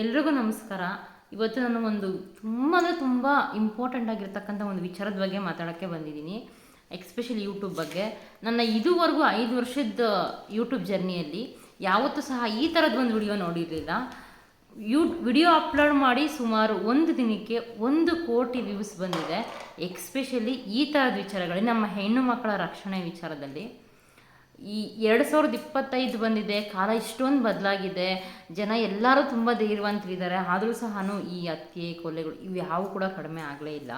ಎಲ್ರಿಗೂ ನಮಸ್ಕಾರ. ಇವತ್ತು ನಾನು ಒಂದು ತುಂಬ ಅಂದರೆ ತುಂಬ ಇಂಪಾರ್ಟೆಂಟ್ ಆಗಿರ್ತಕ್ಕಂಥ ಒಂದು ವಿಚಾರದ ಬಗ್ಗೆ ಮಾತಾಡೋಕ್ಕೆ ಬಂದಿದ್ದೀನಿ. ಎಕ್ಸ್ಪೆಷಲಿ ಯೂಟ್ಯೂಬ್ ಬಗ್ಗೆ. ನನ್ನ ಇದುವರೆಗೂ ಐದು ವರ್ಷದ ಯೂಟ್ಯೂಬ್ ಜರ್ನಿಯಲ್ಲಿ ಯಾವತ್ತೂ ಸಹ ಈ ಥರದ್ದು ಒಂದು ವಿಡಿಯೋ ನೋಡಿರಲಿಲ್ಲ. ಯೂ ವಿಡಿಯೋ ಅಪ್ಲೋಡ್ ಮಾಡಿ ಸುಮಾರು ಒಂದು ದಿನಕ್ಕೆ ಒಂದು ಕೋಟಿ ವ್ಯೂಸ್ ಬಂದಿದೆ. ಎಕ್ಸ್ಪೆಷಲಿ ಈ ಥರದ ವಿಚಾರಗಳಲ್ಲಿ ನಮ್ಮ ಹೆಣ್ಣು ಮಕ್ಕಳ ರಕ್ಷಣೆ ವಿಚಾರದಲ್ಲಿ. ಈ ಎರಡು ಸಾವಿರದ ಇಪ್ಪತ್ತೈದು ಬಂದಿದೆ, ಕಾಲ ಇಷ್ಟೊಂದು ಬದಲಾಗಿದೆ, ಜನ ಎಲ್ಲರೂ ತುಂಬ ಧೈರ್ಯವಂತರಿದ್ದಾರೆ, ಆದರೂ ಸಹ ಈ ಹತ್ಯೆ ಕೊಲೆಗಳು ಇವು ಯಾವ ಕೂಡ ಕಡಿಮೆ ಆಗಲೇ ಇಲ್ಲ.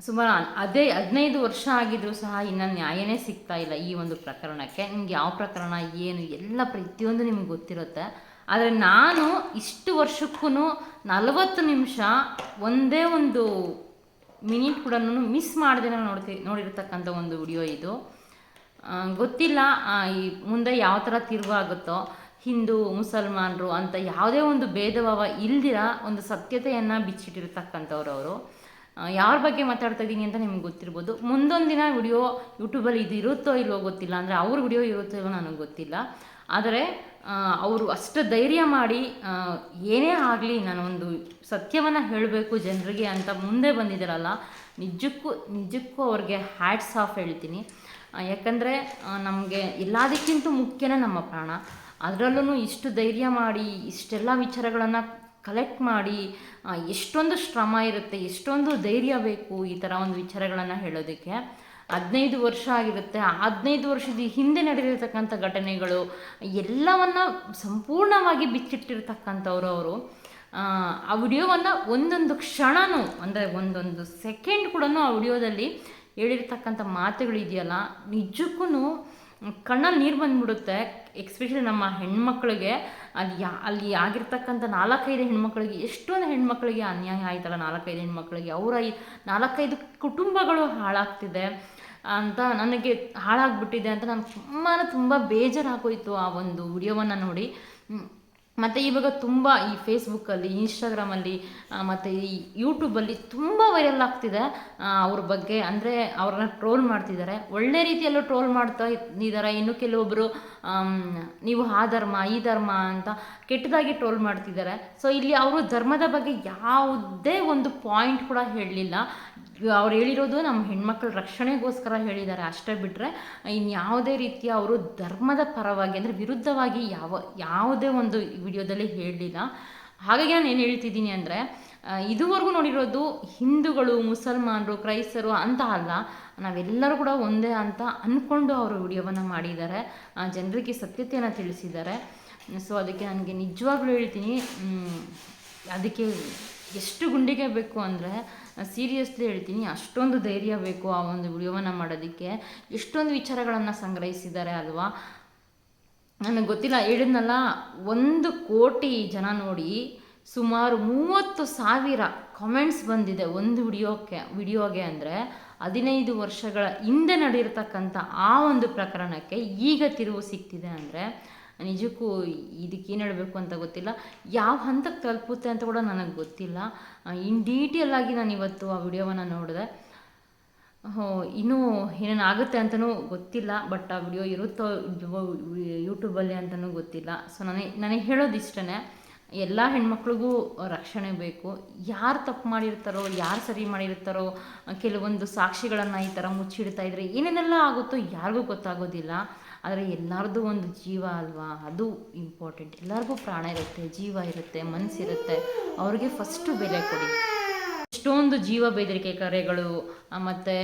ಸುಮಾರು ಅದೇ ಹದಿನೈದು ವರ್ಷ ಆಗಿದ್ರೂ ಸಹ ಇನ್ನು ನ್ಯಾಯನೇ ಸಿಗ್ತಾ ಇಲ್ಲ ಈ ಒಂದು ಪ್ರಕರಣಕ್ಕೆ. ನಿಮ್ಗೆ ಯಾವ ಪ್ರಕರಣ, ಏನು, ಎಲ್ಲ ಪ್ರತಿಯೊಂದು ನಿಮ್ಗೆ ಗೊತ್ತಿರುತ್ತೆ. ಆದರೆ ನಾನು ಇಷ್ಟು ವರ್ಷಕ್ಕೂ ನಲವತ್ತು ನಿಮಿಷ ಒಂದೇ ಒಂದು ಮಿನಿಟ್ ಕೂಡ ಮಿಸ್ ಮಾಡದೆ ನೋಡ್ತಿ, ನೋಡಿರ್ತಕ್ಕಂಥ ಒಂದು ವಿಡಿಯೋ ಇದು. ಗೊತ್ತಿಲ್ಲ ಈ ಮುಂದೆ ಯಾವ ಥರ ತಿರುವಾಗುತ್ತೋ ಹಿಂದೂ, ಮುಸಲ್ಮಾನರು ಅಂತ ಯಾವುದೇ ಒಂದು ಭೇದ ಭಾವ ಇಲ್ದಿರ ಒಂದು ಸತ್ಯತೆಯನ್ನು ಬಿಚ್ಚಿಟ್ಟಿರ್ತಕ್ಕಂಥವ್ರು ಅವರು. ಯಾರ ಬಗ್ಗೆ ಮಾತಾಡ್ತಾ ಇದ್ದೀನಿ ಅಂತ ನಿಮ್ಗೆ ಗೊತ್ತಿರ್ಬೋದು. ಮುಂದೊಂದು ದಿನ ವಿಡಿಯೋ ಯೂಟ್ಯೂಬಲ್ಲಿ ಇದು ಇರುತ್ತೋ ಇಲ್ವೋ ಗೊತ್ತಿಲ್ಲ ಅಂದರೆ ಅವ್ರ ವಿಡಿಯೋ ಇರುತ್ತೋ ಇಲ್ವೋ ನನಗೆ ಗೊತ್ತಿಲ್ಲ. ಆದರೆ ಅವರು ಅಷ್ಟು ಧೈರ್ಯ ಮಾಡಿ ಏನೇ ಆಗಲಿ ನಾನು ಒಂದು ಸತ್ಯವನ್ನು ಹೇಳಬೇಕು ಜನರಿಗೆ ಅಂತ ಮುಂದೆ ಬಂದಿದ್ದಾರಲ್ಲ, ನಿಜಕ್ಕೂ ನಿಜಕ್ಕೂ ಅವ್ರಿಗೆ ಹ್ಯಾಟ್ಸ್ ಆಫ್ ಹೇಳ್ತೀನಿ. ಯಾಕಂದರೆ ನಮಗೆ ಎಲ್ಲದಕ್ಕಿಂತ ಮುಖ್ಯನೇ ನಮ್ಮ ಪ್ರಾಣ. ಅದರಲ್ಲೂ ಇಷ್ಟು ಧೈರ್ಯ ಮಾಡಿ, ಇಷ್ಟೆಲ್ಲ ವಿಚಾರಗಳನ್ನು ಕಲೆಕ್ಟ್ ಮಾಡಿ ಎಷ್ಟೊಂದು ಶ್ರಮ ಇರುತ್ತೆ, ಎಷ್ಟೊಂದು ಧೈರ್ಯ ಬೇಕು ಈ ಥರ ಒಂದು ವಿಚಾರಗಳನ್ನು ಹೇಳೋದಕ್ಕೆ. ಹದಿನೈದು ವರ್ಷ ಆಗಿರುತ್ತೆ. ಹದಿನೈದು ವರ್ಷದ ಹಿಂದೆ ನಡೆದಿರ್ತಕ್ಕಂಥ ಘಟನೆಗಳು, ಎಲ್ಲವನ್ನು ಸಂಪೂರ್ಣವಾಗಿ ಬಿಚ್ಚಿಟ್ಟಿರ್ತಕ್ಕಂಥವ್ರು ಅವರು. ಆ ವಿಡಿಯೋವನ್ನು ಒಂದೊಂದು ಕ್ಷಣವೂ ಅಂದರೆ ಒಂದೊಂದು ಸೆಕೆಂಡ್ ಕೂಡ ಆ ವಿಡಿಯೋದಲ್ಲಿ ಹೇಳಿರ್ತಕ್ಕಂಥ ಮಾತುಗಳಿದೆಯಲ್ಲ ನಿಜಕ್ಕೂ ಕಣ್ಣಲ್ಲಿ ನೀರು ಬಂದ್ಬಿಡುತ್ತೆ ಎಕ್ಸ್ಪೆಷಲಿ ನಮ್ಮ ಹೆಣ್ಮಕ್ಳಿಗೆ. ಅಲ್ಲಿ ಯಾ, ಅಲ್ಲಿ ಆಗಿರ್ತಕ್ಕಂಥ ನಾಲ್ಕೈದು ಹೆಣ್ಮಕ್ಳಿಗೆ, ಎಷ್ಟೊಂದು ಹೆಣ್ಮಕ್ಳಿಗೆ ಅನ್ಯಾಯ ಆಯ್ತಲ್ಲ ನಾಲ್ಕೈದು ಹೆಣ್ಮಕ್ಳಿಗೆ. ಅವರ ಈ ನಾಲ್ಕೈದು ಕುಟುಂಬಗಳು ಹಾಳಾಗ್ತಿದೆ ಅಂತ ನನಗೆ ಹಾಳಾಗ್ಬಿಟ್ಟಿದೆ ಅಂತ ನಾನು ತುಂಬಾ ತುಂಬ ಬೇಜಾರಾಗೋಯಿತು ಆ ಒಂದು ವಿಡಿಯೋವನ್ನು ನೋಡಿ. ಮತ್ತು ಇವಾಗ ತುಂಬ ಈ ಫೇಸ್ಬುಕ್ಕಲ್ಲಿ ಇನ್ಸ್ಟಾಗ್ರಾಮಲ್ಲಿ ಮತ್ತು ಈ ಯೂಟ್ಯೂಬಲ್ಲಿ ತುಂಬ ವೈರಲ್ ಆಗ್ತಿದೆ. ಅವ್ರ ಬಗ್ಗೆ. ಅಂದರೆ ಅವ್ರನ್ನ ಟ್ರೋಲ್ ಮಾಡ್ತಿದ್ದಾರೆ. ಒಳ್ಳೆ ರೀತಿಯಲ್ಲೂ ಟ್ರೋಲ್ ಮಾಡ್ತಾ ಇದ್ದಾರೆ. ಇನ್ನು ಕೆಲವೊಬ್ಬರು ನೀವು ಆ ಧರ್ಮ, ಈ ಧರ್ಮ ಅಂತ ಕೆಟ್ಟದಾಗಿ ಟ್ರೋಲ್ ಮಾಡ್ತಿದ್ದಾರೆ. ಸೊ ಇಲ್ಲಿ ಅವರು ಧರ್ಮದ ಬಗ್ಗೆ ಯಾವುದೇ ಒಂದು ಪಾಯಿಂಟ್ ಕೂಡ ಹೇಳಲಿಲ್ಲ. ಅವ್ರು ಹೇಳಿರೋದು ನಮ್ಮ ಹೆಣ್ಮಕ್ಳ ರಕ್ಷಣೆಗೋಸ್ಕರ ಹೇಳಿದ್ದಾರೆ. ಅಷ್ಟೇ ಬಿಟ್ಟರೆ ಇನ್ಯಾವುದೇ ರೀತಿಯ ಅವರು ಧರ್ಮದ ಪರವಾಗಿ ಅಂದರೆ ವಿರುದ್ಧವಾಗಿ ಯಾವ, ಯಾವುದೇ ಒಂದು ವಿಡಿಯೋದಲ್ಲಿ ಹೇಳಲಿಲ್ಲ. ಹಾಗಾಗಿ ನಾನು ಏನು ಹೇಳ್ತಿದ್ದೀನಿ ಅಂದರೆ ಇದುವರೆಗೂ ನೋಡಿರೋದು ಹಿಂದೂಗಳು, ಮುಸಲ್ಮಾನರು, ಕ್ರೈಸ್ತರು ಅಂತ ಅಲ್ಲ, ನಾವೆಲ್ಲರೂ ಕೂಡ ಒಂದೇ ಅಂತ ಅಂದ್ಕೊಂಡು ಅವರು ವಿಡಿಯೋವನ್ನು ಮಾಡಿದ್ದಾರೆ. ಜನರಿಗೆ ಸತ್ಯತೆಯನ್ನು ತಿಳಿಸಿದ್ದಾರೆ. ಸೊ ಅದಕ್ಕೆ ನನಗೆ ನಿಜವಾಗ್ಲೂ ಹೇಳ್ತೀನಿ ಅದಕ್ಕೆ ಎಷ್ಟು ಗುಂಡಿಗೆ ಬೇಕು ಅಂದರೆ ಸೀರಿಯಸ್ಲಿ ಹೇಳ್ತೀನಿ, ಅಷ್ಟೊಂದು ಧೈರ್ಯ ಬೇಕು ಆ ಒಂದು ವಿಡಿಯೋವನ್ನು ಮಾಡೋದಕ್ಕೆ. ಎಷ್ಟೊಂದು ವಿಚಾರಗಳನ್ನು ಸಂಗ್ರಹಿಸಿದ್ದಾರೆ ಅಲ್ವಾ? ನನಗೆ ಗೊತ್ತಿಲ್ಲ, ಹೇಳಿದ್ನಲ್ಲ, ಒಂದು ಕೋಟಿ ಜನ ನೋಡಿ ಸುಮಾರು ಮೂವತ್ತು ಸಾವಿರ ಕಾಮೆಂಟ್ಸ್ ಬಂದಿದೆ ಒಂದು ವಿಡಿಯೋಕ್ಕೆ, ವಿಡಿಯೋಗೆ ಅಂದರೆ ಹದಿನೈದು ವರ್ಷಗಳ ಹಿಂದೆ ನಡೆಯಿರ್ತಕ್ಕಂಥ ಆ ಒಂದು ಪ್ರಕರಣಕ್ಕೆ ಈಗ ತಿರುವು ಸಿಗ್ತಿದೆ ಅಂದರೆ ನಿಜಕ್ಕೂ ಇದಕ್ಕೆ ಏನು ಹೇಳಬೇಕು ಅಂತ ಗೊತ್ತಿಲ್ಲ. ಯಾವ ಹಂತಕ್ಕೆ ತಲುಪುತ್ತೆ ಅಂತ ಕೂಡ ನನಗೆ ಗೊತ್ತಿಲ್ಲ. ಇನ್ ಡೀಟೇಲ್ ಆಗಿ ನಾನು ಇವತ್ತು ಆ ವಿಡಿಯೋವನ್ನು ನೋಡಿದೆ. ಹೋ, ಇನ್ನೂ ಏನೇನು ಆಗುತ್ತೆ ಅಂತಲೂ ಗೊತ್ತಿಲ್ಲ, ಬಟ್ ಆ ವಿಡಿಯೋ ಇರುತ್ತೋ ಯೂಟ್ಯೂಬಲ್ಲಿ ಅಂತಲೂ ಗೊತ್ತಿಲ್ಲ. ಸೊ ನನಗೆ ನನಗೆ ಹೇಳೋದು ಇಷ್ಟೇ ಎಲ್ಲ ಹೆಣ್ಮಕ್ಳಿಗೂ ರಕ್ಷಣೆ ಬೇಕು. ಯಾರು ತಪ್ಪು ಮಾಡಿರ್ತಾರೋ, ಯಾರು ಸರಿ ಮಾಡಿರ್ತಾರೋ, ಕೆಲವೊಂದು ಸಾಕ್ಷಿಗಳನ್ನು ಈ ಥರ ಮುಚ್ಚಿಡ್ತಾ ಇದ್ರೆ ಏನೇನೆಲ್ಲ ಆಗುತ್ತೋ ಯಾರಿಗೂ ಗೊತ್ತಾಗೋದಿಲ್ಲ. ಆದರೆ ಎಲ್ಲರದ್ದು ಒಂದು ಜೀವ ಅಲ್ವಾ? ಅದು ಇಂಪಾರ್ಟೆಂಟ್ ಎಲ್ಲರಿಗೂ ಪ್ರಾಣ ಇರುತ್ತೆ, ಜೀವ ಇರುತ್ತೆ ಮನಸ್ಸಿರುತ್ತೆ ಅವ್ರಿಗೆ ಫಸ್ಟು ಬೆಲೆ ಕೊಡಿ. ಎಷ್ಟೊಂದು ಜೀವ ಬೆದರಿಕೆ ಕರೆಗಳು ಮತ್ತು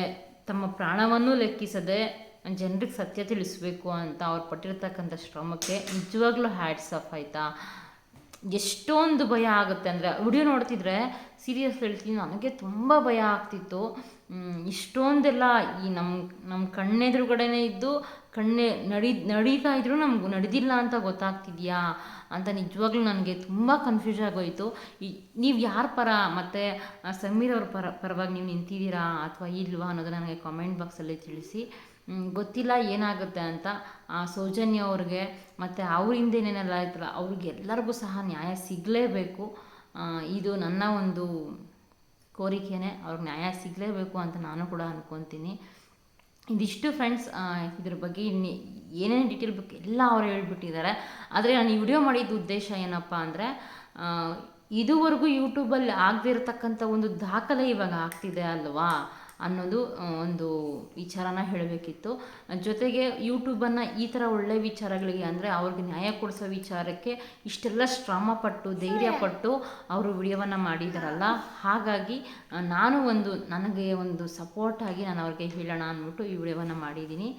ತಮ್ಮ ಪ್ರಾಣವನ್ನು ಲೆಕ್ಕಿಸದೆ ಜನರಿಗೆ ಸತ್ಯ ತಿಳಿಸ್ಬೇಕು ಅಂತ ಅವ್ರು ಪಟ್ಟಿರ್ತಕ್ಕಂಥ ಶ್ರಮಕ್ಕೆ ನಿಜವಾಗ್ಲೂ ಹ್ಯಾಟ್ಸ್ ಆಫ್ ಆಯಿತಾ? ಎಷ್ಟೊಂದು ಭಯ ಆಗುತ್ತೆ ಅಂದರೆ ವಿಡಿಯೋ ನೋಡ್ತಿದ್ರೆ ಸೀರಿಯಸ್ ಹೇಳ್ತೀನಿ, ನನಗೆ ತುಂಬ ಭಯ ಆಗ್ತಿತ್ತು. ಇಷ್ಟೊಂದೆಲ್ಲ ಈ ನಮ್ಮ ನಮ್ಮ ಕಣ್ಣೆದುರುಗಡೆನೇ ಇದ್ದು, ಕಣ್ಣೆ ನಡಿ, ನಡೀತಾ ಇದ್ರು ನಮ್ಗೆ ನಡೆದಿಲ್ಲ ಅಂತ ಗೊತ್ತಾಗ್ತಿದ್ಯಾ ಅಂತ ನಿಜವಾಗ್ಲೂ ನನಗೆ ತುಂಬ ಕನ್ಫ್ಯೂಸ್ ಆಗೋಯಿತು. ನೀವು ಯಾರ ಪರ ಮತ್ತು ಸಮೀರ್ ಅವ್ರ ಪರ, ಪರವಾಗಿ ನೀವು ನಿಂತಿದ್ದೀರಾ ಅಥವಾ ಇಲ್ವಾ ಅನ್ನೋದು ನನಗೆ ಕಾಮೆಂಟ್ ಬಾಕ್ಸಲ್ಲಿ ತಿಳಿಸಿ. ಗೊತ್ತಿಲ್ಲ ಏನಾಗುತ್ತೆ ಅಂತ ಆ ಸೌಜನ್ಯ ಅವ್ರಿಗೆ ಮತ್ತು ಅವರಿಂದ ಏನೇನೆಲ್ಲ ಆಯ್ತಲ್ಲ ಅವ್ರಿಗೆಲ್ಲರಿಗೂ ಸಹ ನ್ಯಾಯ ಸಿಗಲೇಬೇಕು. ಇದು ನನ್ನ ಒಂದು ಕೋರಿಕೆನೇ, ಅವ್ರಿಗೆ ನ್ಯಾಯ ಸಿಗಲೇಬೇಕು ಅಂತ ನಾನು ಕೂಡ ಅಂದ್ಕೊತೀನಿ ಇದಿಷ್ಟು ಫ್ರೆಂಡ್ಸ್ ಇದ್ರ ಬಗ್ಗೆ ಇನ್ನು ಏನೇನು ಡೀಟೇಲ್ ಬೇಕು ಎಲ್ಲ ಅವ್ರು ಹೇಳ್ಬಿಟ್ಟಿದ್ದಾರೆ. ಆದರೆ ನಾನು ಈ ವಿಡಿಯೋ ಮಾಡಿದ ಉದ್ದೇಶ ಏನಪ್ಪ ಅಂದರೆ ಇದುವರೆಗೂ ಯೂಟ್ಯೂಬಲ್ಲಿ ಆಗದೇ ಇರತಕ್ಕಂಥ ಒಂದು ದಾಖಲೆ ಇವಾಗ ಆಗ್ತಿದೆ ಅಲ್ವಾ ಅನ್ನೋದು ಒಂದು ವಿಚಾರನ ಹೇಳಬೇಕಿತ್ತು. ಜೊತೆಗೆ ಯೂಟ್ಯೂಬನ್ನು ಈ ಥರ ಒಳ್ಳೆ ವಿಚಾರಗಳಿಗೆ ಅಂದರೆ ಅವ್ರಿಗೆ ನ್ಯಾಯ ಕೊಡಿಸೋ ವಿಚಾರಕ್ಕೆ ಇಷ್ಟೆಲ್ಲ ಶ್ರಮ ಪಟ್ಟು ಧೈರ್ಯ ಪಟ್ಟು ಅವರು ವಿಡಿಯೋವನ್ನು ಮಾಡಿದಾರಲ್ಲ. ಹಾಗಾಗಿ ನಾನು ಒಂದು, ನನಗೆ ಒಂದು ಸಪೋರ್ಟ್ ಆಗಿ ನಾನು ಅವ್ರಿಗೆ ಹೇಳೋಣ ಅಂದ್ಬಿಟ್ಟು ಈ ವಿಡಿಯೋವನ್ನು ಮಾಡಿದ್ದೀನಿ.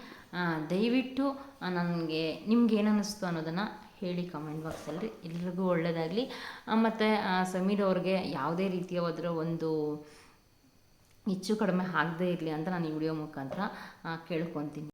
ದಯವಿಟ್ಟು ನನಗೆ, ನಿಮ್ಗೆ ಏನು ಅನ್ನಿಸ್ತು ಅನ್ನೋದನ್ನು ಹೇಳಿ ಕಮೆಂಟ್ ಬಾಕ್ಸಲ್ಲಿ ಎಲ್ರಿಗೂ ಒಳ್ಳೆಯದಾಗಲಿ ಮತ್ತು ಸಮೀರ್ ಅವ್ರಿಗೆ ಯಾವುದೇ ರೀತಿಯ ಒಂದು ಹೆಚ್ಚು ಕಡಿಮೆ ಆಗದೇ ಇರಲಿ ಅಂತ ನಾನು ಈ ವಿಡಿಯೋ ಮುಖಾಂತರ ಕೇಳ್ಕೊತೀನಿ.